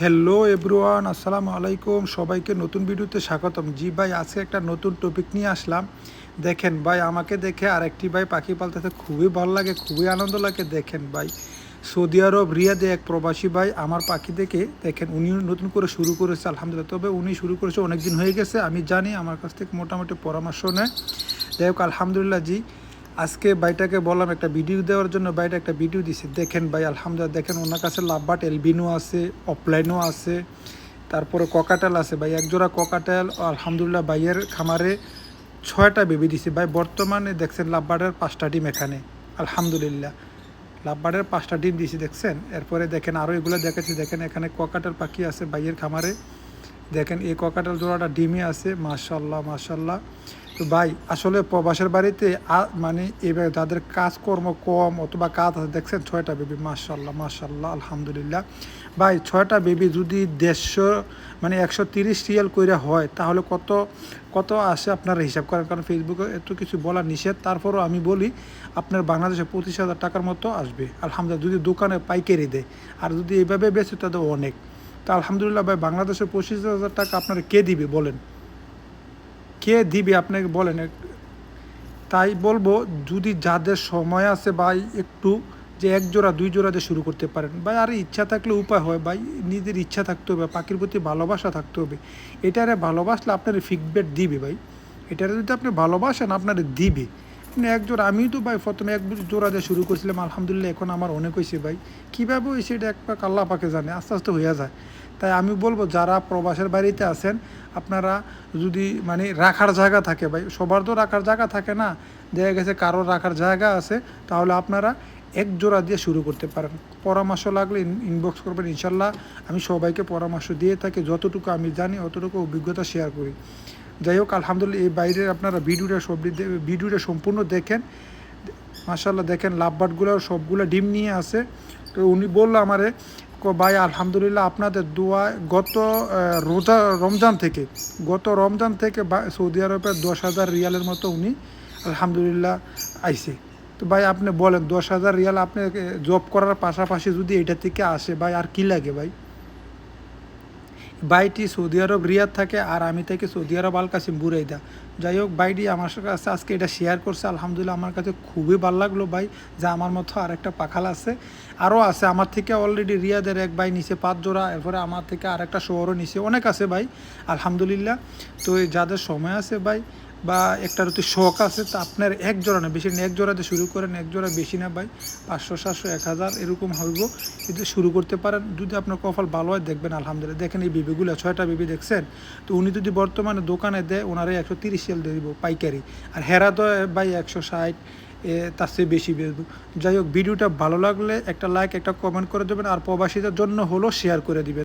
Hello everyone, আসসালামু আলাইকুম। সবাইকে নতুন ভিডিওতে স্বাগতম। জি ভাই, আজকে একটা নতুন টপিক নিয়ে আসলাম। দেখেন ভাই, আমাকে দেখে আরেকটি ভাই পাখি পালতে খুবই ভালো লাগে, খুবই আনন্দ লাগে। দেখেন ভাই, সৌদি আরব, রিয়াদে এক প্রবাসী ভাই আমার পাখি দেখে, দেখেন উনি নতুন করে শুরু করেছে, আলহামদুলিল্লাহ। তবে উনি শুরু করেছে অনেক দিন হয়ে গেছে, আমি জানি, আমার কাছ থেকে মোটামুটি পরামর্শ নেয়। যাই হোক, আলহামদুলিল্লাহ জি। আজকে ভাইটাকে বললাম একটা ভিডিও দেওয়ার জন্য, ভাইটা একটা ভিডিও দিছে, দেখেন ভাই, আলহামদুলিল্লাহ, দেখেন ওনার কাছে লাভবাট এলবিনো আছে, অফলাইনও আছে, তারপরে ককাটাল আছে, ভাই একজোড়া ককাটেল, আলহামদুলিল্লাহ, ভাইয়ের খামারে ছয়টা বেবি দিছে, ভাই, বর্তমানে দেখছেন লাভবাটের পাঁচটা ডিম এখানে, আলহামদুলিল্লাহ, লাভবাটের পাঁচটা ডিম দিছি, দেখছেন, এরপরে দেখেন আরও এগুলো দেখাচ্ছি, দেখেন এখানে ককাটাল পাখি আছে ভাইয়ের খামারে দেখেন এই ককাটেল জোড়াটা ডিমে আছে মাশাল্লাহ মাশাল্লাহ তো ভাই, আসলে প্রবাসের বাড়িতে মানে এবার তাদের কাজকর্ম কম অথবা কাজ আছে, দেখছেন ছয়টা বেবি মাশাল্লাহ মাশাল্লাহ আলহামদুলিল্লাহ। ভাই, ছয়টা বেবি যদি দেড়শো মানে একশো তিরিশ রিয়াল কইরা হয়, তাহলে কত কত আসে আপনারা হিসাব করেন? কারণ ফেসবুকে এত কিছু বলা নিষেধ, তারপরও আমি বলি, আপনার বাংলাদেশে পঁচিশ হাজার টাকার মতো আসবে। আলহামদুলিল্লাহ, যদি দোকানে পাইকারি দেয়, আর যদি এইভাবে বেচে তাদের অনেক। তা আলহামদুলিল্লাহ ভাই, বাংলাদেশের পঁচিশ হাজার টাকা আপনারা কে দিবে বলেন? কে দিবে আপনাকে বলেন? তাই বলব, যদি যাদের সময় আছে ভাই, একটু যে এক জোড়া, দুই জোড়া দিয়ে শুরু করতে পারেন। ভাই, আর ইচ্ছা থাকলে উপায় হয় ভাই, নিজের ইচ্ছা থাকতে হবে, পাখির প্রতি ভালোবাসা থাকতে হবে। এটারে ভালোবাসলে আপনার ফিডব্যাক দিবে ভাই। এটারে যদি আপনি ভালোবাসেন, আপনার দিবে। আপনি এক জোড়া, আমিও তো ভাই প্রথমে এক জোড়া দিয়ে শুরু করেছিলাম, আলহামদুলিল্লাহ, এখন আমার অনেক হয়েছে ভাই। কীভাবে হয়েছে এটা এক পাক আল্লাহ পাকে জানে, আস্তে আস্তে হয়ে যায়। তাই আমি বলব, যারা প্রবাসের বাড়িতে আছেন, আপনারা যদি মানে রাখার জায়গা থাকে ভাই, সবার তো রাখার জায়গা থাকে না, দেখা গেছে কারোর রাখার জায়গা আছে, তাহলে আপনারা এক জোড়া দিয়ে শুরু করতে পারেন। পরামর্শ লাগলে ইনবক্স করবেন, ইনশাল্লাহ। আমি সবাইকে পরামর্শ দিয়ে থাকি, যতটুকু আমি জানি, অতটুকু অভিজ্ঞতা শেয়ার করি। যাই হোক, আলহামদুলিল্লাহ, এই বাইরের আপনারা ভিডিওটা সব ভিডিওটা সম্পূর্ণ দেখেন। মাসাল্লাহ দেখেন লাভবাটগুলো, সবগুলো ডিম নিয়ে আসে তো উনি বলল আমারে ভাই, আলহামদুলিল্লাহ আপনাদের দোয়া গত রোজা, রমজান থেকে, গত রমজান থেকে সৌদি আরবের দশ হাজার রিয়ালের মতো উনি আলহামদুলিল্লাহ আইসে তো ভাই, আপনি বলেন, দশ হাজার রিয়াল আপনি জব করার পাশাপাশি যদি এটা থেকে আসে, ভাই, আর কি লাগে ভাই? বাইটি সৌদি আরব, রিয়াদ থাকে আর আমি থাকি Saudi Arab Al Qassim, Buraidah. যাই হোক, বাইটি আমার কাছে আজকে এটা শেয়ার করছে, আলহামদুলিল্লাহ আমার কাছে খুবই ভালো লাগল ভাই, যা আমার মতো আর একটা পাখাল আছে। আরও আছে, আমার থেকে অলরেডি রিয়াদের এক ভাই নিচে পাঁচ জোড়া, এরপরে আমার থেকে আর একটা শহরও নিচে অনেক আছে ভাই, আলহামদুলিল্লাহ। তো যাদের সময় আছে ভাই বা একটা যদি শখ আছে, তা আপনার এক জোড়া না, বেশি এক জোড়াতে শুরু করেন, এক জোড়া বেশি না ভাই, পাঁচশো, সাতশো, এক হাজার এরকম হইব। কিন্তু শুরু করতে পারেন, যদি আপনার কপাল ভালো হয়, দেখবেন আলহামদুলিল্লাহ। দেখেন এই বিবিগুলো, ছয়টা বিবি দেখছেন, তো উনি যদি বর্তমানে দোকানে দেয়, ওনারে একশো তিরিশ সেল দিয়ে দিব পাইকারি। আর হেরা তো ভাই একশো ষাট তার চেয়ে বেশি বেচবো যাই হোক, ভিডিওটা ভালো লাগলে একটা লাইক একটা কমেন্ট করে দেবেন, আর প্রবাসীদের জন্য হলো শেয়ার করে দিবেন।